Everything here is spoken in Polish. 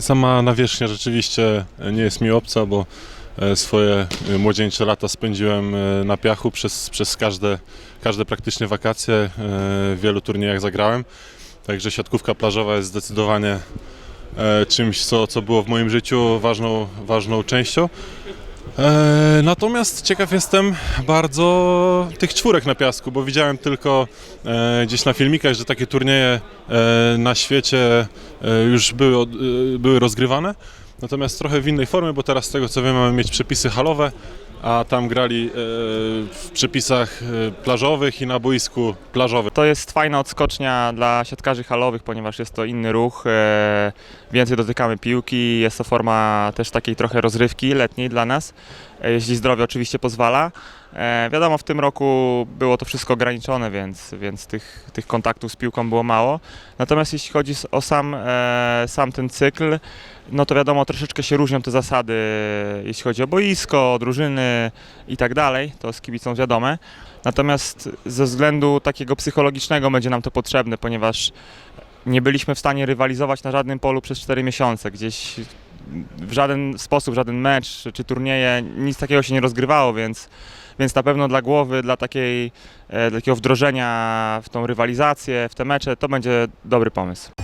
Sama nawierzchnia rzeczywiście nie jest mi obca, bo e, swoje e, młodzieńcze lata spędziłem e, na piachu przez, przez każde, każde praktycznie wakacje. W wielu turniejach zagrałem. Także siatkówka plażowa jest zdecydowanie czymś, co, co było w moim życiu ważną, ważną częścią. E, Natomiast ciekaw jestem bardzo tych czwórek na piasku, bo widziałem tylko e, gdzieś na filmikach, że takie turnieje e, na świecie już były, były rozgrywane. Natomiast trochę w innej formie, bo teraz z tego co wiem mamy mieć przepisy halowe, a tam grali e, w przepisach e, plażowych i na boisku plażowym. To jest fajna odskocznia dla siatkarzy halowych, ponieważ jest to inny ruch, e, więcej dotykamy piłki, jest to forma też takiej trochę rozrywki letniej dla nas, e, jeśli zdrowie oczywiście pozwala. E, Wiadomo, w tym roku było to wszystko ograniczone, więc, więc tych, tych kontaktów z piłką było mało. Natomiast jeśli chodzi o sam, e, sam ten cykl, no to wiadomo, troszeczkę się różnią te zasady, jeśli chodzi o boisko, drużyny i tak dalej, to z kibicą wiadome. Natomiast ze względu takiego psychologicznego będzie nam to potrzebne, ponieważ nie byliśmy w stanie rywalizować na żadnym polu przez 4 miesiące. Gdzieś w żaden sposób, żaden mecz czy turnieje, nic takiego się nie rozgrywało, więc, więc na pewno dla głowy, dla takiej, e, takiego wdrożenia w tą rywalizację, w te mecze, to będzie dobry pomysł.